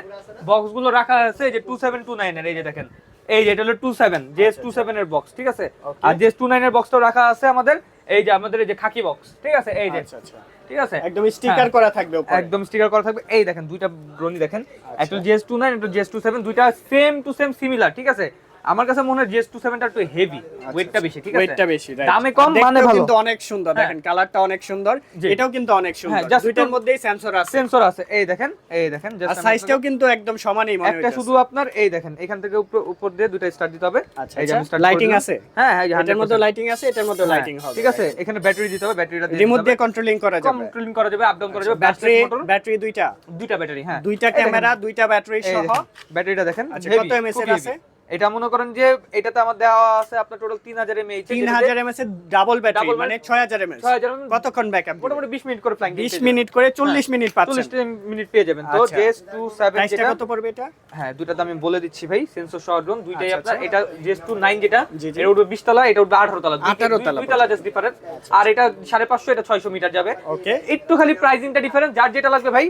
বক্স রাখা আছে এই যে টু সেভেন টু নাইন এর এই যে দেখেন। এই যে এটা হলো two seven JS two seven এর বক্স ঠিক আছে? আর জেএস টু নাইন এর বক্সটাও রাখা আছে আমাদের এই যে আমাদের এই যে খাকি বক্স ঠিক আছে? এই যে। আচ্ছা আচ্ছা। ঠিক আছে? একদম স্টিকার হ্যাঁ। করা থাকবে উপরে। একদম স্টিকার করা থাকবে। এই দেখেন দুইটা ড্রোনই দেখেন। একটা জিএস টু নাইন একটা জিএস টু সেভেন দুইটা সেম টু সেম সিমিলার ঠিক আছে? আমার কাছে মনে হয় জিএস টু সেভেনটা একটু হেভি ওয়েটটা বেশি ঠিক আছে? ওয়েটটা আচ্ছা, বেশি দামে কম মানে ভালো। কিন্তু অনেক সুন্দর হ্যাঁ। দেখেন কালারটা অনেক সুন্দর এটাও কিন্তু অনেক সুন্দর। হ্যাঁ, just দুইটার মধ্যেই সেন্সর আছে। সেন্সর আছে। এই দেখেন এই দেখেন আর সাইজটাও কিন্তু একদম সমানই মনে একটা শুধু আপনার এই দেখেন এখান থেকে উপর- উপর দিয়ে দুটো স্টার দিতে হবে। আচ্ছা, এই যে আমি আচ্ছা। দিলাম। আছে? হ্যাঁ হ্যাঁ এটার মধ্যে লাইটিং আছে এটার মধ্যে লাইটিং হবে ঠিক আছে এখানে ব্যাটারি দিতে হবে ব্যাটারিটা দিয়ে রিমোট দিয়ে কন্ট্রোলিং করা যাবে। কন্ট্রোলিং করা যাবে আপ ডাউন করা যাবে ব্যাটারি ব্যাটারি দুইটা? দুইটা ব্যাটারি হ্যাঁ। দুইটা ক্যামেরা দুইটা ব্যাটারি সহ। ব্যাটারিটা দেখেন আচ্ছা, কত খুব এর আছে? এটা মনে করেন যে এটাতে আমার দেওয়া আছে আপনার টোটাল তিন হাজার এমএইচ তিন হাজার এমএস এর ডাবল ব্যাটারি মানে ছয় হাজার এমএস 6000 কতক্ষণ ব্যাকআপ মোটামুটি বিশ মিনিট করে ফ্লাইং বিশ মিনিট করে চল্লিশ মিনিট পাচ্ছেন। চল্লিশ মিনিট পেয়ে যাবেন। তো আচ্ছা। জেস টু সেভেন প্রাইসটা যেটা কত পড়বে এটা? হ্যাঁ দুটাতে আমি বলে দিচ্ছি ভাই সেন্সর সহ ড্রোন দুইটাই আচ্ছা, আপনার আচ্ছা। এটা জেস টু নাইন যেটা জি, জি। এটা উঠবে বিশ তলা এটা উঠবে আঠারো তলা। দুই- 18 দুই- তলা দুই তলা জাস্ট ডিফারেন্স আর এটা সাড়ে পাঁচশো এটা ছয়শো মিটার যাবে। ওকে একটু খালি প্রাইসিংটা ডিফারেন্স যার যেটা লাগবে ভাই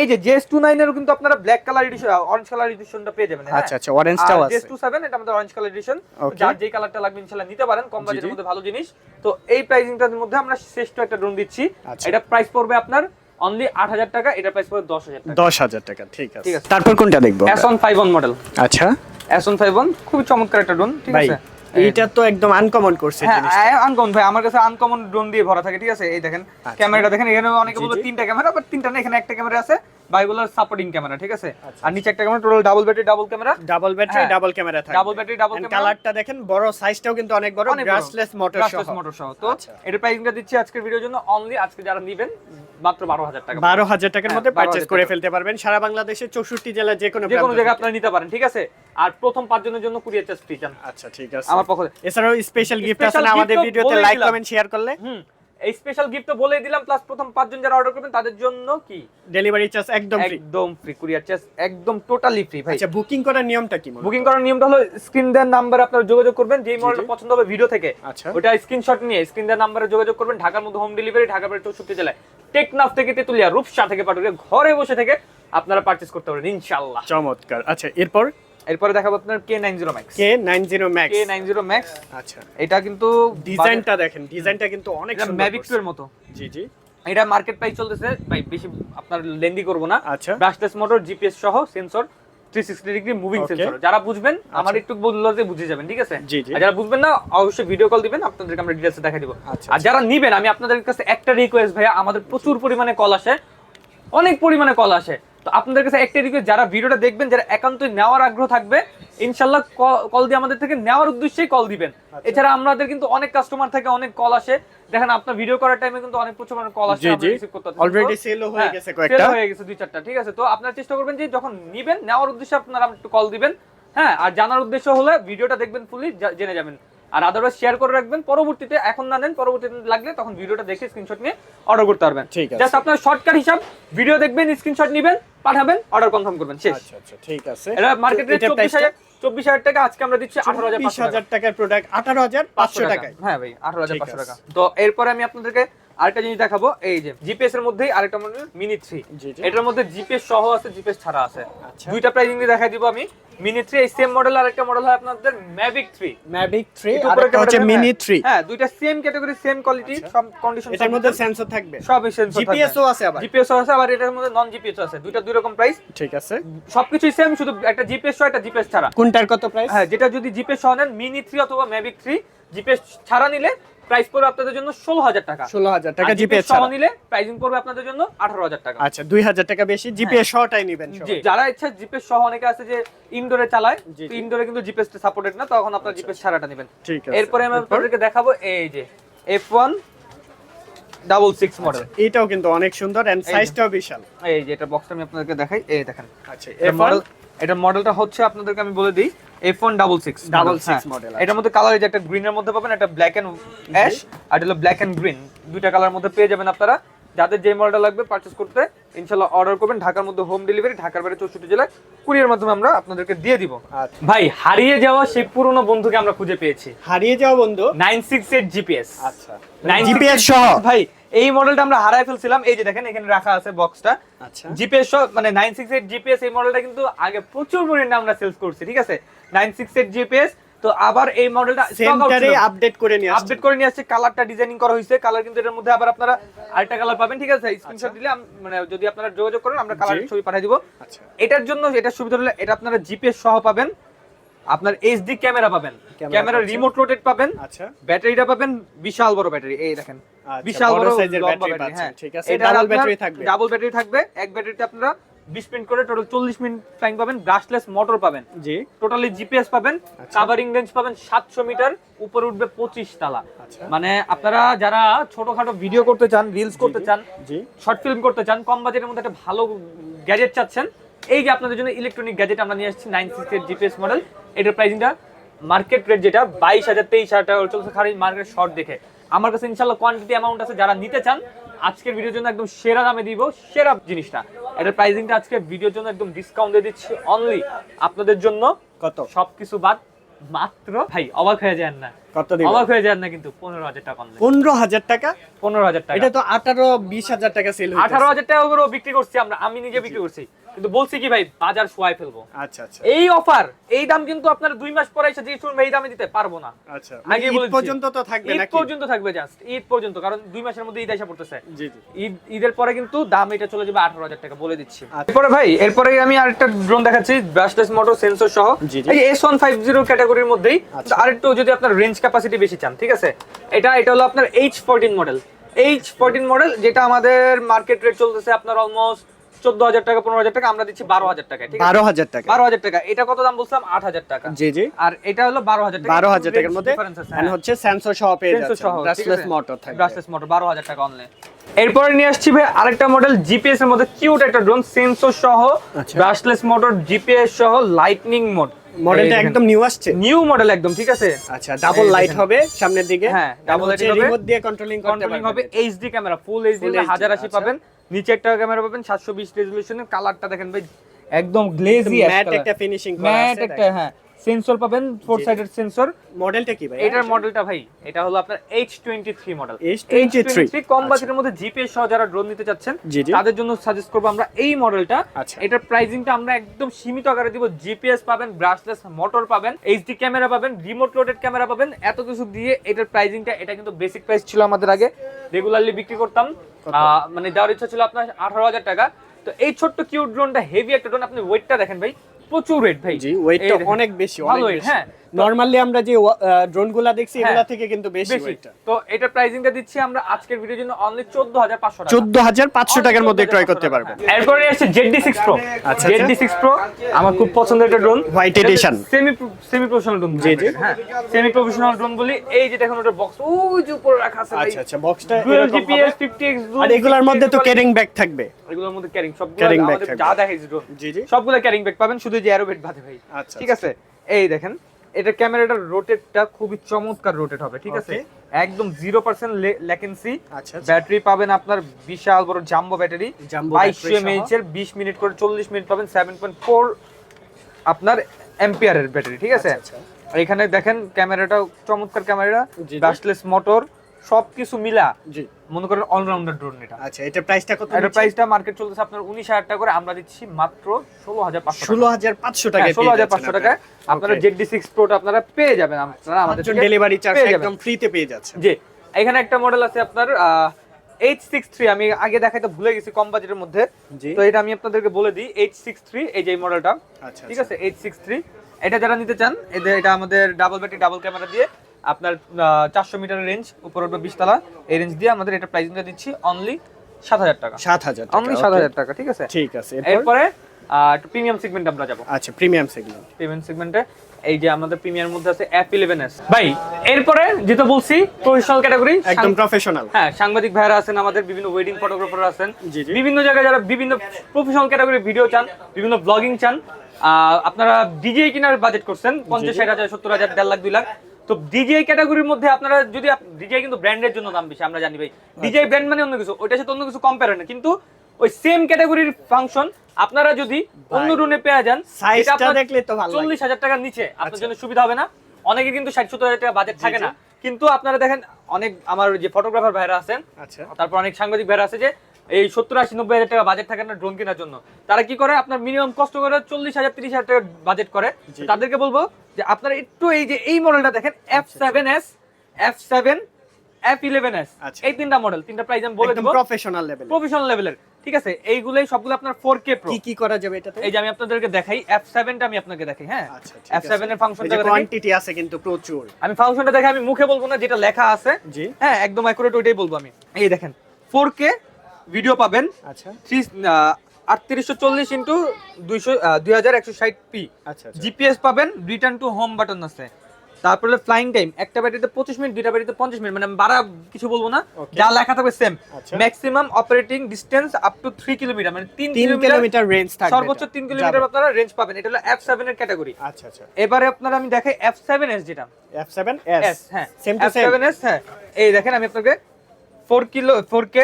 এই যে জেস টু নাইন এরও কিন্তু আপনারা black colour edition orange colour এডিশনটা পেয়ে যাবেন হ্যাঁ? আচ্ছা আচ্ছা অরেঞ্জটাও আছে। জেস টু সেভেন এটা আমাদের অরেঞ্জ কালার এডিশন যার যেই কালারটা লাগবে ইনশাল্লাহ নিতে পারেন কম বাজেটের মধ্যে ভালো জিনিস। তো এই প্রাইসিংটার মধ্যে আমরা শ্রেষ্ঠ একটা ড্রোন দিচ্ছি। আচ্ছা। এটা প্রাইস পড়বে আপনার অনলি আট হাজার টাকা এটা প্রাইস পড়বে দশ হাজার টাকা। দশ হাজার টাকা ঠিক আছে। তারপর কোনটা দেখব? S one five one model আচ্ছা। এস ওয়ান ফাইভ ওয়ান খুবই চমৎকার একটা ড্রোন ঠিক আছে? এইটা তো একদম আনকমন করছে হ্যাঁ আনকমন ভাই আমার কাছে আনকমন ড্রোন দিয়ে ভরা থাকে ঠিক আছে? এই দেখেন ক্যামেরাটা দেখেন এখানে অনেকে বলবে তিনটা ক্যামেরা বাট তিনটা না এখানে একটা ক্যামেরা আছে। বাইগুলোর সাপোর্টিং ক্যামেরা ঠিক আছে? আচ্ছা, আর নিচে একটা camera total double battery double camera double battery. Double camera থাকবে। ডাবল ব্যাটারি ডাবল ক্যামেরা কালারটা দেখেন বড় সাইজটাও কিন্তু অনেক বড় ব্রাশলেস মোটর ব্রাশলেস সহ। মোটর সহ। তো আচ্ছা। এটার প্রাইসিংটা দিচ্ছি আজকের ভিডিওর জন্য অনলি আজকে যারা নেবেন মাত্র বারো হাজার টাকা বারো হাজার টাকার হ্যাঁ, মধ্যে 12,000 পারচেজ করে ফেলতে পারবেন। সারা বাংলাদেশে চৌষট্টি জেলা যে কোনো যে কোনো জায়গায় আপনারা নিতে পারেন ঠিক আছে? আর প্রথম পাঁচজনের জন্য কুরিয়ার চার্জ ফ্রি আচ্ছা ঠিক আছে। আমার পক্ষ এছাড়াও স্পেশাল গিফট আছে আমাদের ভিডিওতে লাইক কমেন্ট শেয়ার করলে? হুম। এই স্পেশাল গিফট তো বলেই দিলাম প্লাস প্রথম পাঁচজন যারা অর্ডার করবেন তাদের জন্য কি? ডেলিভারি চার্জ একদম ফ্রি একদম ফ্রি কুরিয়ার চার্জ একদম টোটালি ফ্রি ভাই। আচ্ছা বুকিং করার নিয়মটা কি বুকিং করার নিয়মটা হলো স্ক্রিন দেওয়ার নাম্বার আপনারা যোগাযোগ করবেন যেই মডেলটা পছন্দ হবে ভিডিও থেকে। আচ্ছা। ওটা স্ক্রিনশট নিয়ে স্ক্রিন দেওয়ার নাম্বারে যোগাযোগ করবেন ঢাকার মধ্যে হোম ডেলিভারি ঢাকা বাইরে চৌষট্টি জেলায়। টেকনাফ থেকে তেতুলিয়া রূপসা থেকে পাটুরিয়া ঘরে বসে থেকে আপনারা পারচেজ করতে পারেন ইনশাআল্লাহ। চমৎকার। আচ্ছা এরপর? এরপরে দেখাবো আপনার K nine zero max K nine zero max K nine zero max আচ্ছা। এটা কিন্তু ডিজাইনটা দেখেন ডিজাইনটা কিন্তু অনেক ম্যাভিক টু এর মতো। জি জি। এটা মার্কেট প্রাইস চলতেছে ভাই বেশি আপনার লেন্দি করব না। আচ্ছা। ব্রাশলেস মোটর জিপিএস সহ সেন্সর 360 ডিগ্রি মুভিং. সেন্সর যারা বুঝবেন আমার একটু বললে বুঝে যাবেন ঠিক আছে। আর যারা বুঝবেন না অবশ্যই ভিডিও কল দিবেন আপনাদেরকে আমরা ডিটেইলসে দেখাই দিব। আচ্ছা, আর যারা নিবেন আমি আপনাদের কাছে একটা রিকোয়েস্ট ভাইয়া আমাদের প্রচুর পরিমাণে কল আসে। অনেক পরিমাণে কল আসে। তো আপনাদের কাছে একটা রিকোয়েস্ট যারা ভিডিওটা দেখবেন যারা একান্তই নেওয়ার আগ্রহ থাকবে ইনশাল্লাহ কল দিয়ে আমাদের থেকে নেওয়ার উদ্দেশ্যেই কল দিবেন। আচ্ছা। এছাড়া আমাদের কিন্তু অনেক কাস্টমার থেকে অনেক কল আসে। দেখেন আপনার ভিডিও করার টাইমে কিন্তু অনেক প্রচুর কল আসে রিসিভ করতে অলরেডি সেলও হয়ে হ্যাঁ, গেছে কয়েকটা। হয়ে গেছে দুই চারটা। ঠিক আছে তো আপনারা চেষ্টা করবেন যে যখন নিবেন নেওয়ার উদ্দেশ্যে আপনারা একটু কল দিবেন। হ্যাঁ আর জানার উদ্দেশ্য হলে ভিডিওটা দেখবেন ফুলি জেনে যাবেন। আর আদারওয়াইজ শেয়ার করে রাখবেন। পরবর্তীতে এখন না নেন পরবর্তীতে লাগলে তখন ভিডিওটা দেখে স্ক্রিনশট নিয়ে অর্ডার করতে পারবেন। ঠিক আছে। জাস্ট আপনার শর্টকাট হিসাব ভিডিও দেখবেন স্ক্রিনশট নেবেন পাঠাবেন অর্ডার কনফার্ম করবেন শেষ। আচ্ছা আচ্ছা ঠিক আছে। এটা মার্কেট রেট এটা চব্বিশ price টা? হাজার চব্বিশ হাজার টাকা আজকে আমরা দিচ্ছি আঠারো হাজার বিশ পাঁচশো টাকা হাজার টাকার প্রোডাক্ট আঠারো হাজার পাঁচশো টাকায়। হ্যাঁ ভাই আঠারো হাজার ঠিক পাঁচশো আছে। টাকা। তো এরপর আমি আপনাদেরকে আরেকটা জিনিস দেখাবো এই যে জিপিএস এর মধ্যেই আরেকটা মডেল মিনি থ্রি। এটার মধ্যে জিপিএস সহ আছে জিপিএস ছাড়া আছে। আচ্ছা। দুইটা প্রাইসিং দিয়ে দেখাই দিব আমি। মিনি থ্রি এই সেম মডেল আর একটা মডেল হয় আপনাদের ম্যাভিক থ্রি ম্যাভিক থ্রি হচ্ছে মিনি থ্রি হ্যাঁ। দুইটা সেম ক্যাটাগরি সেম কোয়ালিটি। সব কন্ডিশন এটার মধ্যে সেন্সর থাকবে। সব সেন্সর জিপিএস ও আছে আবার। জিপিএস আছে আবার এটার মধ্যে নন জিপিএস আছে। দুইটা দুই রকম প্রাইস ঠিক আছে। সবকিছুই সেম শুধু একটা জিপিএস সহ একটা জিপিএস ছাড়া। কোনটার কত প্রাইস হ্যাঁ যেটা যদি জিপিএস সহ নেন মিনি থ্রি অথবা ম্যাভিক থ্রি জিপিএস ছাড়া নিলে প্রাইস পড়বে আপনাদের জন্য ষোলো হাজার টাকা ষোলো হাজার টাকা জিপিএস সহ নিলে প্রাইসিং পড়বে আপনাদের জন্য আঠারো হাজার টাকা। আচ্ছা দুই হাজার টাকা বেশি জিপিএস সহটাই নিবেন যারা ইচ্ছা জিপিএস সহ অনেকে আছে যে ইনডোরে চালায়। ইনডোরে কিন্তু জিপিএস সাপোর্টেড না তখন আপনার জিপিএস ছাড়াটা নেবেন। ঠিক আছে। এরপরে আমি? আপনাদেরকে দেখাবো এই যে F one double six model এটাও কিন্তু অনেক সুন্দর এন্ড সাইজটাও বিশাল। এই যে এটা বক্সটা আমি আপনাদেরকে দেখাই এই দেখেন। আচ্ছা এটা মডেলটা হচ্ছে আপনাদেরকে আমি বলে দিই F one double six Double six model আছে। এটার মধ্যে কালার যে একটা গ্রিনের মধ্যে পাবেন একটা ব্ল্যাক এন্ড অ্যাশ আর এটা হলো ব্ল্যাক এন্ড গ্রিন দুইটা কালার মধ্যে পেয়ে যাবেন আপনারা। যাদের যে মডেলটা লাগবে পারচেজ করতে ইনশাল্লাহ অর্ডার করবেন। ঢাকার মধ্যে হোম ডেলিভারি ঢাকার বাইরে চৌষট্টি জেলায় কুরিয়ার মাধ্যমে আমরা আপনাদেরকে দিয়ে দিব। আচ্ছা। ভাই হারিয়ে যাওয়া সেই পুরনো বন্ধুকে আমরা খুঁজে পেয়েছি। হারিয়ে যাওয়া বন্ধু? নাইন সিক্স এইট জিপিএস আচ্ছা। জিপিএস সহ। ভাই এই মডেলটা আমরা হারাই ফেলছিলাম। এই যে দেখেন এখানে রাখা আছে বক্সটা আচ্ছা। জিপিএস মানে নাইন সিক্স এইট জিপিএস এই মডেলটা কিন্তু আগে প্রচুর পরিমাণে আমরা সেলস করছি ঠিক আছে? নাইন সিক্স এইট জিপিএস তো আবার এই মডেলটা সেন্টারে আপডেট করে নিয়ে আপডেট করে নিয়ে আসছে কালারটা ডিজাইনিং করা হয়েছে। কালার কিন্তু এটার মধ্যে আবার আপনারা আরেকটা কালার পাবেন ঠিক আছে? স্ক্রিনশট দিলে মানে যদি আপনারা যোগাযোগ করেন আমরা কালার ছবি পাঠিয়ে দিব। আচ্ছা। এটার জন্য এটা সুবিধা হলো এটা আপনারা জিপিএস সহ পাবেন। আপনার এইচডি ক্যামেরা পাবেন। ক্যামেরা রিমোট রোটেট পাবেন। আচ্ছা। ব্যাটারিটা পাবেন বিশাল বড় ব্যাটারি এই দেখেন। আচ্ছা, বিশাল বড় সাইজের ব্যাটারি পাচ্ছেন হ্যাঁ। ঠিক আছে? ডাবল ব্যাটারি থাকবে। ডাবল ব্যাটারি থাকবে এক ব্যাটারিতে আপনারা 20 মিনিট করে টোটাল 40 মিনিট ফ্লাইং পাবেন ব্রাশলেস মোটর পাবেন। জি। টোটালি জিপিএস পাবেন আচ্ছা। কাভারিং রেঞ্জ পাবেন 700 মিটার উপরে উঠবে 25 তালা। আচ্ছা। মানে আপনারা যারা ছোটখাটো ভিডিও করতে চান রিলস করতে চান জি। শর্ট ফিল্ম করতে চান কম বাজেটের মধ্যে একটা ভালো গ্যাজেট চাচ্ছেন এই যে আপনাদের জন্য ইলেকট্রনিক গ্যাজেট আমরা নিয়ে আসছি nine six eight GPS model এটার প্রাইসিংটা মার্কেট রেট যেটা বাইশ হাজার তেইশ হাজার টাকা চলছে খালি মার্কেট শর্ট দেখে। আমার কাছে ইনশাল্লাহ কোয়ান্টিটি অ্যামাউন্ট আছে যারা নিতে চান আজকের ভিডিওর জন্য একদম সেরা দামে দিব সেরা জিনিসটা। এটার প্রাইসিংটা আজকে ভিডিওর জন্য একদম ডিসকাউন্ট দিয়ে দিচ্ছি অনলি আপনাদের জন্য। কত? সবকিছু বাদ মাত্র ভাই অবাক হয়ে যান না। কত দিবেন অবাক হয়ে যান না কিন্তু পনেরো হাজার টাকা অনলি পনেরো টাকা? পনেরো হাজার টাকা। এটা তো আঠারো বিশ টাকা সেল আঠারো হাজার টাকা করে বিক্রি করছি আমরা আমি নিজে বিক্রি করছি। কিন্তু বলছি কি ভাই বাজার শোয়াই ফেলব। আচ্ছা আচ্ছা। এই অফার এই দাম কিন্তু আপনার দুই মাস পরে এসে যে এই দামে দিতে পারব না। আচ্ছা আগে ঈদ পর্যন্ত তো থাকবে ঈদ পর্যন্ত থাকবে জাস্ট ঈদ পর্যন্ত কারণ দুই মাসের মধ্যে ঈদ এসে পড়তেছে। জি জি। ঈদ ঈদের পরে কিন্তু দাম এটা চলে যাবে আঠারো হাজার টাকা বলে দিচ্ছি। আচ্ছা। এরপরে ভাই এরপরে আমি আরেকটা ড্রোন দেখাচ্ছি ব্রাশলেস মোটর সেন্সর সহ। এই এস ওয়ান ফাইভ জিরো ক্যাটাগরির মধ্যেই আচ্ছা। আরেকটু যদি আপনার রেঞ্জ ক্যাপাসিটি বেশি চান ঠিক আছে? এটা এটা হলো আপনার H fourteen model H fourteen model যেটা আমাদের মার্কেট রেট চলতেছে আপনার অলমোস্ট চোদ্দ হাজার টাকা পনেরো হাজার টাকা আমরা দিচ্ছি বারো হাজার টাকা বারো হাজার টাকা। বারো হাজার টাকা। এটা কত দাম বলছিলাম? আট হাজার টাকা। জি জি। আর এটা হলো বারো হাজার টাকা। বারো হাজার টাকার মধ্যে হচ্ছে সেন্সর সহ পেয়ে যাচ্ছে ব্রাশলেস মোটর থাকবে। ব্রাশলেস মোটর বারো হাজার টাকা অনলাইন এরপরে নিয়ে আসছি ভাই আরেকটা মডেল জিপিএস এর মধ্যে কিউট একটা ড্রোন সেন্সর সহ। ব্রাশলেস মোটর জিপিএস সহ লাইটনিং মোড মডেলটা একদম নিউ আসছে। নিউ মডেল একদম ঠিক আছে? আচ্ছা ডাবল লাইট হবে সামনের দিকে। হ্যাঁ, ডাবল লাইট হবে। রিমোট দিয়ে কন্ট্রোলিং করতে পারবেন। হবে HD camera full HD Full HD, হাজার আশি আচ্ছা। পাবেন। নিচে একটা ক্যামেরা পাবেন সাতশো বিশ রেজলিউশনের কালারটা দেখেন ভাই একদম গ্লেজি ম্যাট একটা ফিনিশিং করা ম্যাট একটা হ্যাঁ। সেন্সর পাবেন ফোর জি। Sided sensor. মডেলটা কি ভাই? এটার মডেলটা ভাই এটা হলো আপনার H23 মডেল H23 কম আচ্ছা। বাজেটের মধ্যে জিপিএস সহ যারা ড্রোন নিতে চাচ্ছেন। তাদের জন্য সাজেস্ট করব আমরা এই মডেলটা আচ্ছা। এটার প্রাইসিংটা আমরা একদম সীমিত আকারে দিব। জিপিএস পাবেন ব্রাশলেস মোটর পাবেন এইচডি ক্যামেরা পাবেন রিমোট লোডেড ক্যামেরা পাবেন এত কিছু দিয়ে এটার প্রাইসিংটা এটা কিন্তু বেসিক প্রাইস ছিল আমাদের আগে। রেগুলারলি বিক্রি করতাম। আহ, মানে দেওয়ার ইচ্ছা ছিল আপনার আঠারো হাজার টাকা। তো এই ছোট্ট কিউট ড্রোনটা হেভি একটা ড্রোন আপনি ওয়েটটা দেখেন ভাই। প্রচুর ওয়েট ভাই জি ওয়েটটা অনেক বেশি অনেক বেশি হ্যাঁ। নরমালি আমরা যে ড্রোনগুলা দেখছি হ্যাঁ। এগুলা থেকে কিন্তু বেশি তো এটার প্রাইসিংটা দিচ্ছি আমরা আজকের ভিডিওর জন্য অনলি চোদ্দ হাজার পাঁচশো টাকা। চোদ্দ হাজার পাঁচশো টাকার মধ্যে ক্রয় করতে পারবেন। এরপরে এসেছে জেডডি সিক্স প্রো আচ্ছা, প্রো আমার খুব পছন্দের একটা drone White edition। Semi semi professional drone জি, জি। হ্যাঁ। সেমি প্রফেশনাল ড্রোন বলি। এই যে দেখুন ওটা বক্স ওই যে উপরে রাখা আছে আচ্ছা আচ্ছা বক্সটা ডুয়াল জিপিএস 50x আর এগুলোর মধ্যে তো ক্যারিং ব্যাগ থাকবে। এগুলোর মধ্যে ক্যারিং সবগুলো আমাদের যা দেখাইছি ড্রোন জি জি। সবগুলো ক্যারিং ব্যাগ পাবেন শুধু যে অ্যারোবেট বাদে ভাই। আচ্ছা, ঠিক আছে? এই দেখেন। এটা ক্যামেরাটার রোটেটটা খুবই চমৎকার রোটেট হবে ঠিক আছে? একদম জিরো পার্সেন্ট ল্যাকেন্সি আচ্ছা আচ্ছা। ব্যাটারি পাবেন আপনার বিশাল বড় জাম্বো ব্যাটারি। বাইশশো। এমএইচ এর বিশ মিনিট করে চল্লিশ মিনিট পাবেন সেভেন পয়েন্ট ফোর আপনার এম্পিয়ারের ব্যাটারি ঠিক আছে? আচ্ছা, আর এখানে দেখেন ক্যামেরাটা চমৎকার ক্যামেরা জি। মোটর সবকিছু মিলা জি। মনে করেন অলরাউন্ডার ড্রোন এটা। আচ্ছা এটা প্রাইসটা কত এটার প্রাইসটা মার্কেট চলতেছে আপনার উনিশ হাজার টাকা করে আমরা দিচ্ছি মাত্র ষোলো হাজার পাঁচশো ষোলো হাজার পাঁচশো টাকা ষোলো হাজার পাঁচশো টাকায়। আপনারা জেডডি সিক্স প্রোটা আপনারা পেয়ে যাবেন আপনারা আমাদের ডেলিভারি চার্জ। একদম ফ্রিতে পেয়ে যাচ্ছে জি এখানে একটা মডেল আছে আপনার এইচ সিক্স থ্রি আমি আগে দেখাইতে ভুলে গেছি কম বাজেটের মধ্যে। তো এটা আমি আপনাদেরকে বলে দিই এইচ সিক্স থ্রি এই যে মডেলটা আচ্ছা ঠিক আছে এইচ সিক্স থ্রি এটা যারা নিতে চান এদের এটা আমাদের ডাবল ব্যাটারি ডাবল ক্যামেরা দিয়ে আপনার চারশো মিটারের রেঞ্জ উপর উঠবে বিশতলা। এই রেঞ্জ দিয়ে আমাদের এটা প্রাইসিংটা দিচ্ছি অনলি সাত হাজার টাকা। সাত হাজার অনলি সাত হাজার টাকা ঠিক আছে? ঠিক আছে এরপর? এরপরে প্রিমিয়াম সেগমেন্ট আমরা যাব। আচ্ছা প্রিমিয়াম সেগমেন্ট প্রিমিয়াম সেগমেন্টে এই যে আমাদের প্রিমিয়ার মধ্যে আছে অ্যাপ ইলেভেন এস ভাই এরপরে যেটা বলছি প্রফেশনাল ক্যাটাগরি একদম প্রফেশনাল হ্যাঁ সাংবাদিক ভাইরা আছেন আমাদের বিভিন্ন ওয়েডিং ফটোগ্রাফার আছেন। বিভিন্ন জায়গায় যারা বিভিন্ন প্রফেশনাল ক্যাটাগরি ভিডিও চান বিভিন্ন ব্লগিং চান আপনারা ডিজে কিনার বাজেট করছেন পঞ্চাশ ষাট হাজার সত্তর হাজার দেড় লাখ দুই লাখ। তো ডিজে ক্যাটাগরির মধ্যে আপনারা যদি ডিজে কিন্তু ব্র্যান্ডের জন্য দাম বেশি আমরা জানি ভাই। ডিজে ব্র্যান্ড মানে অন্য কিছু ওইটার সাথে অন্য কিছু কম্পেয়ার হয় না। কিন্তু ওই সেম ক্যাটাগরির ফাংশন আপনারা যদি অন্য রুমে পেয়ে যান Size এটা টা আপনার দেখলে তো ভালো লাগে। চল্লিশ হাজার টাকার নিচে আপনার আচ্ছা। জন্য সুবিধা হবে না। অনেকে কিন্তু ষাট সত্তর হাজার টাকা বাজেট থাকে না। কিন্তু আপনারা দেখেন অনেক আমার যে ফটোগ্রাফার ভাইরা আছেন আচ্ছা। তারপর অনেক সাংবাদিক ভাইরা আছে যে এই সত্তর আশি নব্বই হাজার টাকা বাজেট থাকে না ড্রোন কেনার জন্য। তারা কি করে? আপনার মিনিমাম কষ্ট করে চল্লিশ হাজার তিরিশ হাজার টাকা বাজেট করে। তাদেরকে বলব যে আপনারা একটু এই যে এই মডেলটা দেখেন F seven S F seven F eleven S. এই তিনটা মডেল তিনটা প্রাইস আমি বলে দেবো। প্রফেশনাল লেভেল প্রফেশনাল লেভেলের ঠিক আছে এইগুলোই সবগুলো আপনার ফোর কে প্রো কি কি করা যাবে এটাতে? এই যে আমি আপনাদেরকে দেখাই এফ সেভেনটা আমি আপনাকে দেখাই হ্যাঁ? আচ্ছা ঠিক এফ সেভেন এর ফাংশন কোয়ান্টিটি আছে কিন্তু প্রচুর। আমি ফাংশনটা দেখে আমি মুখে বলব না যেটা লেখা আছে। জি। হ্যাঁ একদম অ্যাকুরেট ওইটাই বলব আমি। এই দেখেন ফোর কে ভিডিও পাবেন। আচ্ছা। আটত্রিশশো চল্লিশ ইন্টু দুইশো দুই হাজার একশো ষাট পি আচ্ছা আচ্ছা। জিপিএস পাবেন রিটার্ন টু হোম বাটন আছে। তারপরে ফ্লাইং টাইম একটা ব্যাটারিতে পঁচিশ মিনিট দুইটা ব্যাটারিতে পঞ্চাশ মিনিট মানে আমি বাড়া কিছু বলব না। যা লেখা থাকবে সেম আচ্ছা। Maximum operating distance up to three kilometre মানে তিন কিলোমিটার রেঞ্জ থাকবে সর্বোচ্চ। তিন কিলোমিটার আপনারা রেঞ্জ পাবেন। এটা হলো এফ সেভেন এর ক্যাটাগরি আচ্ছা আচ্ছা। এবারে আপনারা আমি দেখাই এফ সেভেন এস যেটা। F7 এস হ্যাঁ। সেম টু সেম F7S হ্যাঁ। এই দেখেন আমি আপনাকে 4 কিলো 4K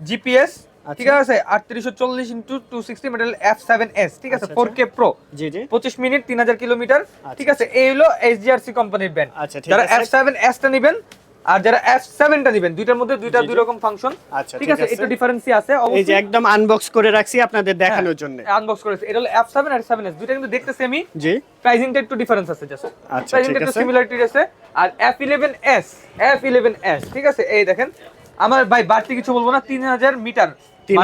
জিপিএস আচ্ছা। ঠিক আছে 3840 ইনটু 260 মডেল F7S ঠিক আছে আচ্ছা, 4K প্রো জি জি। 25 মিনিট কিলোমিটার ঠিক আছে এই হলো SGRC কোম্পানির ব্যান্ড আচ্ছা, যারা আছে। F7S টা নেবেন আর যারা F7 টা নেবেন দুইটার মধ্যে দুইটা। দুই রকম ফাংশন আচ্ছা, ঠিক আছে। একটু ডিফারেন্সি আছে এই যে একদম আনবক্স করে রাখছি আপনাদের দেখানোর জন্য। আনবক্স করেছে এটা হলো F7 আর F7S দুইটা কিন্তু দেখতে সেমই জি। প্রাইসিংটা একটু ডিফারেন্স আছে জাস্ট আচ্ছা, প্রাইসিংটা একটু। সিমিলারিটি আছে। আর F11s F11s ঠিক আছে এই দেখেন। আমার ভাই বাড়তি কিছু বলব না তিন হাজার মিটার, তিন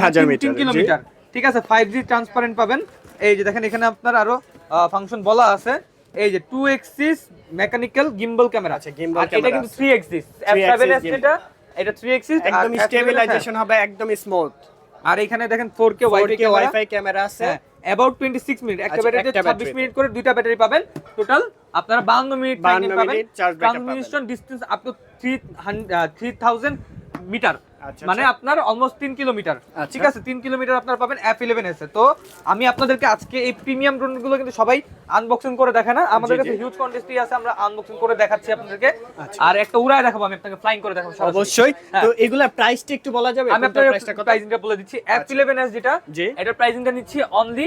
জি। কিলোমিটার ঠিক আছে 5G ট্রান্সপারেন্ট পাবেন। এই যে দেখেন এখানে আপনার আরও ফাংশন বলা আছে। এই যে 2 axis mechanical gimbal camera gimbal আর এটা কিন্তু আছে। 3 এক্সিস F7s gimbal। এটা 3 এক্সিস একদম স্টেবিলাইজেশন হবে একদম স্মুথ আর এখানে দেখেন 4K wifi 4K wifi camera আছে। হ্যাঁ অ্যাবাউট 26 মিনিট একটা ব্যাটারিতে একটা 26 মিনিট করে দুইটা ব্যাটারি পাবেন। টোটাল আপনারা 52 মিনিট 52 টাইম পাবেন। Transmission distance up to 3000 metre মানে আচ্ছা। আপনার অলমোস্ট তিন কিলোমিটার। আচ্ছা। ঠিক আছে তিন কিলোমিটার আপনার পাবেন F11 এসে। তো আমি আপনাদেরকে আজকে এই প্রিমিয়াম ড্রোনগুলো কিন্তু সবাই আনবক্সিং করে দেখে না। আমাদের কাছে হিউজ কোয়ান্টিটি আছে আমরা আনবক্সিং করে দেখাচ্ছি আপনাদেরকে। আচ্ছা। আর একটা উড়ায় দেখাবো আমি আপনাকে ফ্লাইং করে দেখাবো অবশ্যই। হ্যাঁ। তো এগুলা প্রাইসটা একটু বলা যাবে? আমি আপনার প্রাইসটা বলে দিচ্ছি। F11s যেটা জি। এটার প্রাইসিংটা নিচ্ছি অনলি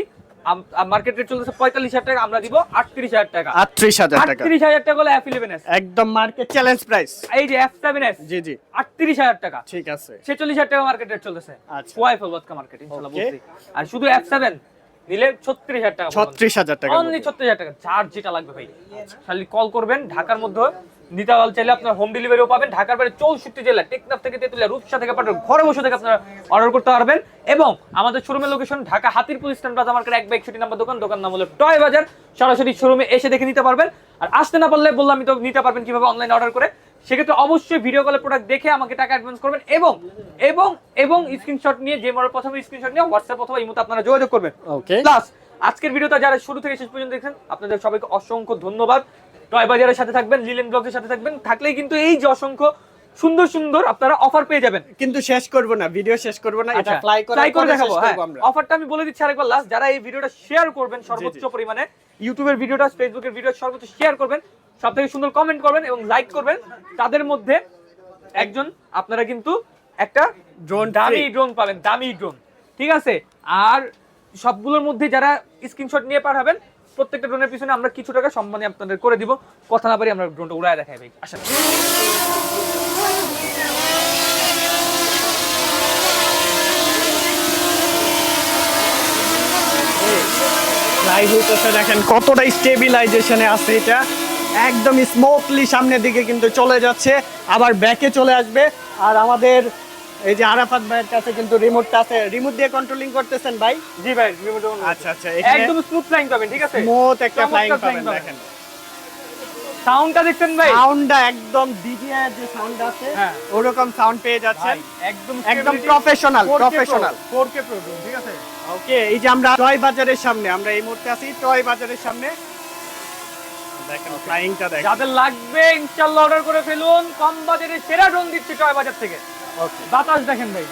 মার্কেট রেট চলতেছে পঁয়তাল্লিশ হাজার টাকা আমরা দিব আটত্রিশ হাজার টাকা। 38000 টাকা। আটত্রিশ হাজার টাকা হলো F11s একদম মার্কেট চ্যালেঞ্জ প্রাইস এই যে F7s জি জি। আটত্রিশ হাজার টাকা। ঠিক আছে। ছেচল্লিশ হাজার টাকা মার্কেট রেট চলতেছে। আচ্ছা। ওয়াই ফেলবাদ মার্কেট ইনশাল্লাহ. আর শুধু F7 নিলে ছত্রিশ হাজার টাকা 36000 টাকা অনলি ছত্রিশ হাজার টাকা। যেটা লাগবে ভাই। খালি কল করবেন ঢাকার মধ্যে নিতে চাইলে আপনার হোম ডেলিভারিও পাবেন। ঢাকার বাইরে চৌষট্টি জেলা টেকনাফ থেকে তেতুলিয়া রূপসা থেকে পাঠান ঘরে বসে থেকে আপনারা অর্ডার করতে পারবেন। এবং আমাদের শোরুমের location Dhaka Hatirpul stand plaza market এক বাইক ছুটি নাম্বার দোকান দোকান নাম হলো টয় বাজার। সরাসরি শোরুমে এসে দেখে নিতে পারবেন। আর আসতে না পারলে বললাম আমি তো নিতে পারবেন কীভাবে অনলাইন অর্ডার করে। সেক্ষেত্রে অবশ্যই ভিডিও কলে প্রোডাক্ট দেখে আমাকে টাকা অ্যাডভান্স করবেন এবং এবং এবং স্ক্রিনশট নিয়ে যে মডেল প্রথমে স্ক্রিনশট নিয়ে হোয়াটসঅ্যাপ অথবা ইমোতে আপনারা যোগাযোগ করবেন। ওকে প্লাস আজকের ভিডিওটা যারা শুরু থেকে শেষ পর্যন্ত দেখছেন আপনাদের সবাইকে অসংখ্য ধন্যবাদ। টয় বাজারের সাথে থাকবেন লিলেন ব্লগের সাথে থাকবেন থাকলেই কিন্তু এই যে অসংখ্য সুন্দর সুন্দর আপনারা অফার পেয়ে যাবেন। কিন্তু শেষ করব না ভিডিও শেষ করব না এটা আচ্ছা, ফ্লাই করে try করে দেখাবো হ্যাঁ। আমরা। অফারটা আমি বলে দিচ্ছি আরেকবার লাস্ট যারা এই ভিডিওটা শেয়ার করবেন সর্বোচ্চ পরিমাণে ইউটিউবের ভিডিওটা ফেসবুকের ভিডিও সর্বোচ্চ শেয়ার করবেন সব থেকে সুন্দর কমেন্ট করবেন এবং লাইক করবেন। তাদের মধ্যে একজন আপনারা কিন্তু একটা ড্রোন দামি ড্রোন পাবেন দামি ড্রোন ঠিক আছে? আর সবগুলোর মধ্যে যারা স্ক্রিনশট নিয়ে পাঠাবেন প্রত্যেকটা ড্রোনের পিছনে আমরা কিছু টাকা সম্মানে আপনাদের করে দিব। কথা না পারি আমরা ড্রোনটা উড়ায় দেখাই ভাই আচ্ছা লাইভ হইতেছে দেখেন কতটা স্টেবিলাইজেশনে আছে এটা। একদম স্মুথলি সামনের দিকে কিন্তু চলে যাচ্ছে আবার ব্যাকে চলে আসবে। আর আমাদের এই যে আরাফাত ভাইয়ের কাছে কিন্তু রিমোটটা আছে। রিমোট দিয়ে কন্ট্রোলিং করতেছেন ভাই? জি ভাই on। আচ্ছা আচ্ছা একদম স্মুথ ফ্লাইং পাবেন ঠিক আছে? স্মুথ একটা ফ্লাইং পাবেন দেখেন। সাউন্ডটা দেখছেন ভাই? সাউন্ডটা একদম ডিজিআই যে সাউন্ড আছে হ্যাঁ। ওরকম সাউন্ড পেয়ে যাচ্ছেন। একদম একদম প্রফেশনাল প্রফেশনাল 4K Pro, ঠিক আছে? ওকে এই যে আমরা টয় বাজারের সামনে আমরা এই মুহূর্তে আছি টয় বাজারের সামনে। দেখেন ফ্লাইংটা দেখেন। যাদের লাগবে ইনশাআল্লাহ অর্ডার করে ফেলুন। কম বাজারে সেরা ড্রোন দিচ্ছে টয় বাজার থেকে। ওকে বাতাস দেখেন ভাই।